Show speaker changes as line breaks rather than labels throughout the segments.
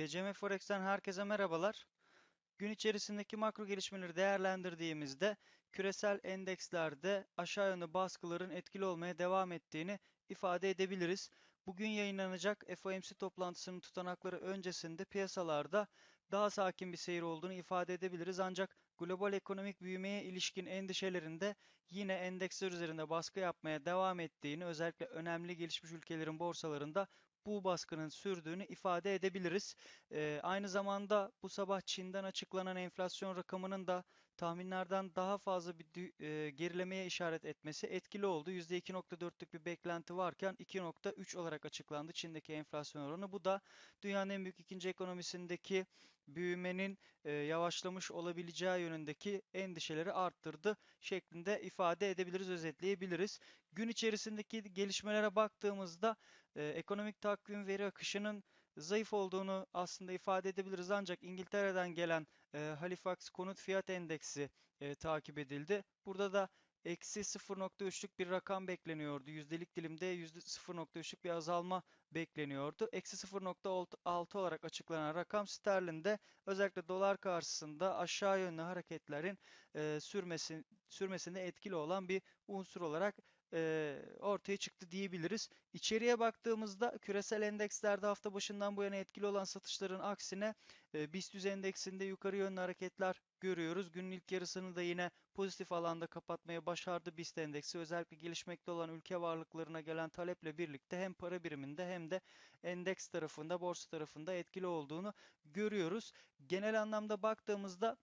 GCM Forex'ten herkese merhabalar. Gün içerisindeki makro gelişmeleri değerlendirdiğimizde küresel endekslerde aşağı yönlü baskıların etkili olmaya devam ettiğini ifade edebiliriz. Bugün yayınlanacak FOMC toplantısının tutanakları öncesinde piyasalarda daha sakin bir seyir olduğunu ifade edebiliriz. Ancak global ekonomik büyümeye ilişkin endişelerinde yine endeksler üzerinde baskı yapmaya devam ettiğini özellikle önemli gelişmiş ülkelerin borsalarında bu baskının sürdüğünü ifade edebiliriz. Ee, aynı zamanda bu sabah Çin'den açıklanan enflasyon rakamının da tahminlerden daha fazla bir e, gerilemeye işaret etmesi etkili oldu. %2.4'lük bir beklenti varken 2.3 olarak açıklandı Çin'deki enflasyon oranı. Bu da dünyanın en büyük ikinci ekonomisindeki büyümenin e, yavaşlamış olabileceği yönündeki endişeleri arttırdı şeklinde ifade edebiliriz, özetleyebiliriz. Gün içerisindeki gelişmelere baktığımızda e, ekonomik takvim veri akışının zayıf olduğunu aslında ifade edebiliriz. Ancak İngiltere'den gelen e, Halifax Konut Fiyat Endeksi e, takip edildi. Burada da eksi 0.3'lük bir rakam bekleniyordu. Yüzdelik dilimde %0.3'lük bir azalma bekleniyordu. Eksi 0.6 olarak açıklanan rakam sterlinde özellikle dolar karşısında aşağı yönlü hareketlerin e, sürmesi, sürmesinde etkili olan bir unsur olarak e, ortaya çıktı diyebiliriz. İçeriye baktığımızda küresel endekslerde hafta başından bu yana etkili olan satışların aksine e, BIST endeksinde yukarı yönlü hareketler görüyoruz. Günün ilk yarısını da yine pozitif alanda kapatmaya başardı BIST endeksi. Özellikle gelişmekte olan ülke varlıklarına gelen taleple birlikte hem para biriminde hem de endeks tarafında, borsa tarafında etkili olduğunu görüyoruz. Genel anlamda baktığımızda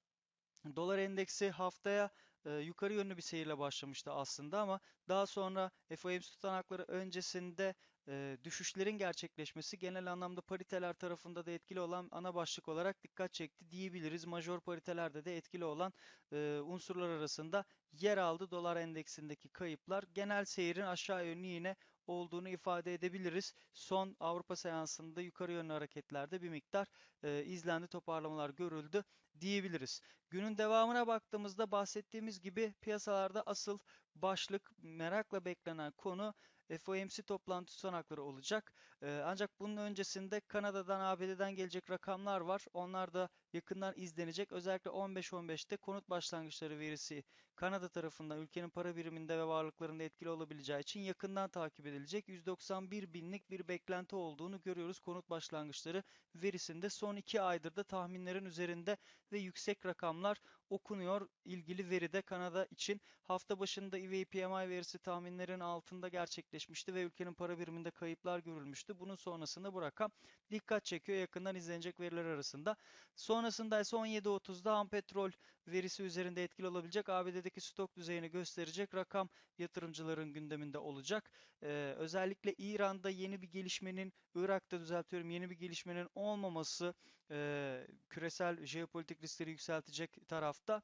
Dolar endeksi haftaya e, yukarı yönlü bir seyirle başlamıştı aslında ama daha sonra FOMC tutanakları öncesinde e, düşüşlerin gerçekleşmesi genel anlamda pariteler tarafında da etkili olan ana başlık olarak dikkat çekti diyebiliriz. Major paritelerde de etkili olan e, unsurlar arasında yer aldı dolar endeksindeki kayıplar. Genel seyrin aşağı yönlü yine olduğunu ifade edebiliriz. Son Avrupa seansında yukarı yönlü hareketlerde bir miktar e, izlendi toparlamalar görüldü diyebiliriz. Günün devamına baktığımızda bahsettiğimiz gibi piyasalarda asıl başlık merakla beklenen konu FOMC toplantı tutanakları olacak. Ee, ancak bunun öncesinde Kanada'dan, ABD'den gelecek rakamlar var. Onlar da yakından izlenecek. Özellikle 15-15'te konut başlangıçları verisi Kanada tarafından ülkenin para biriminde ve varlıklarında etkili olabileceği için yakından takip edilecek. 191 binlik bir beklenti olduğunu görüyoruz konut başlangıçları verisinde. Son 2 aydır da tahminlerin üzerinde ve yüksek rakamlar okunuyor ilgili veride Kanada için. Hafta başında EV PMI verisi tahminlerin altında gerçekleşmişti ve ülkenin para biriminde kayıplar görülmüştü. Bunun sonrasında bu rakam dikkat çekiyor yakından izlenecek veriler arasında. Sonrasında ise 17.30'da ham petrol verisi üzerinde etkili olabilecek ABD'deki stok düzeyini gösterecek rakam yatırımcıların gündeminde olacak. Ee, özellikle İran'da yeni bir gelişmenin, Irak'ta düzeltiyorum yeni bir gelişmenin olmaması e, küresel jeopolitik riskleri yükseltecek tarafta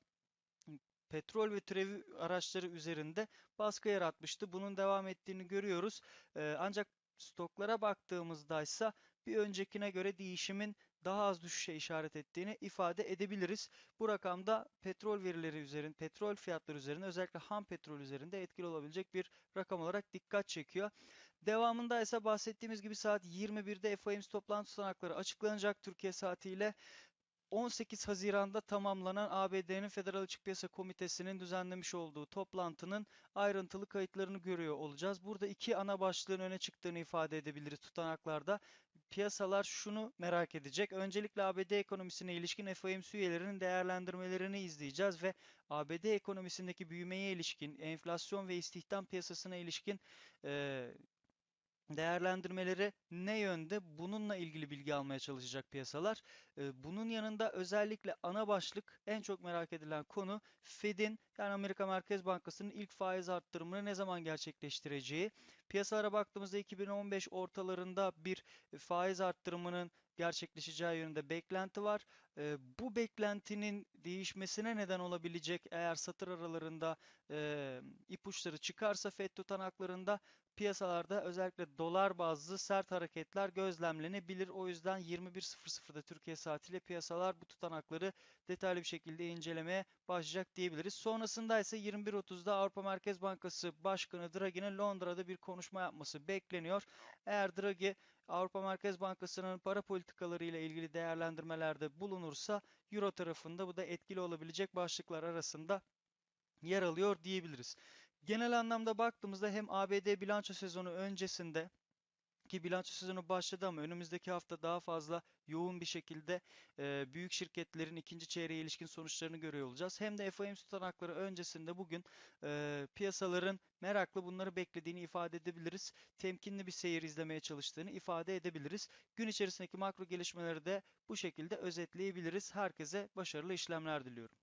petrol ve türevi araçları üzerinde baskı yaratmıştı. Bunun devam ettiğini görüyoruz. Ee, ancak stoklara baktığımızda ise bir öncekine göre değişimin daha az düşüşe işaret ettiğini ifade edebiliriz. Bu rakamda petrol verileri üzerinde, petrol fiyatları üzerinde özellikle ham petrol üzerinde etkili olabilecek bir rakam olarak dikkat çekiyor. Devamında ise bahsettiğimiz gibi saat 21'de FOMC toplantı tutanakları açıklanacak Türkiye saatiyle. 18 Haziran'da tamamlanan ABD'nin Federal Açık Piyasa Komitesi'nin düzenlemiş olduğu toplantının ayrıntılı kayıtlarını görüyor olacağız. Burada iki ana başlığın öne çıktığını ifade edebiliriz tutanaklarda. Piyasalar şunu merak edecek. Öncelikle ABD ekonomisine ilişkin FOMC üyelerinin değerlendirmelerini izleyeceğiz ve ABD ekonomisindeki büyümeye ilişkin, enflasyon ve istihdam piyasasına ilişkin e, değerlendirmeleri ne yönde? Bununla ilgili bilgi almaya çalışacak piyasalar. Bunun yanında özellikle ana başlık en çok merak edilen konu Fed'in yani Amerika Merkez Bankası'nın ilk faiz arttırımını ne zaman gerçekleştireceği. Piyasalara baktığımızda 2015 ortalarında bir faiz arttırımının gerçekleşeceği yönünde beklenti var. Bu beklentinin değişmesine neden olabilecek eğer satır aralarında ipuçları çıkarsa FED tutanaklarında piyasalarda özellikle dolar bazlı sert hareketler gözlemlenebilir. O yüzden 21.00'da Türkiye saatiyle piyasalar bu tutanakları detaylı bir şekilde incelemeye başlayacak diyebiliriz. Sonrasında ise 21.30'da Avrupa Merkez Bankası Başkanı Draghi'nin Londra'da bir konuşma yapması bekleniyor. Eğer Draghi Avrupa Merkez Bankası'nın para politikaları ile ilgili değerlendirmelerde bulunursa Euro tarafında bu da etkili olabilecek başlıklar arasında yer alıyor diyebiliriz. Genel anlamda baktığımızda hem ABD bilanço sezonu öncesinde ki bilanço sezonu başladı ama önümüzdeki hafta daha fazla yoğun bir şekilde e, büyük şirketlerin ikinci çeyreğe ilişkin sonuçlarını görüyor olacağız. Hem de FOMC tutanakları öncesinde bugün e, piyasaların meraklı bunları beklediğini ifade edebiliriz. Temkinli bir seyir izlemeye çalıştığını ifade edebiliriz. Gün içerisindeki makro gelişmeleri de bu şekilde özetleyebiliriz. Herkese başarılı işlemler diliyorum.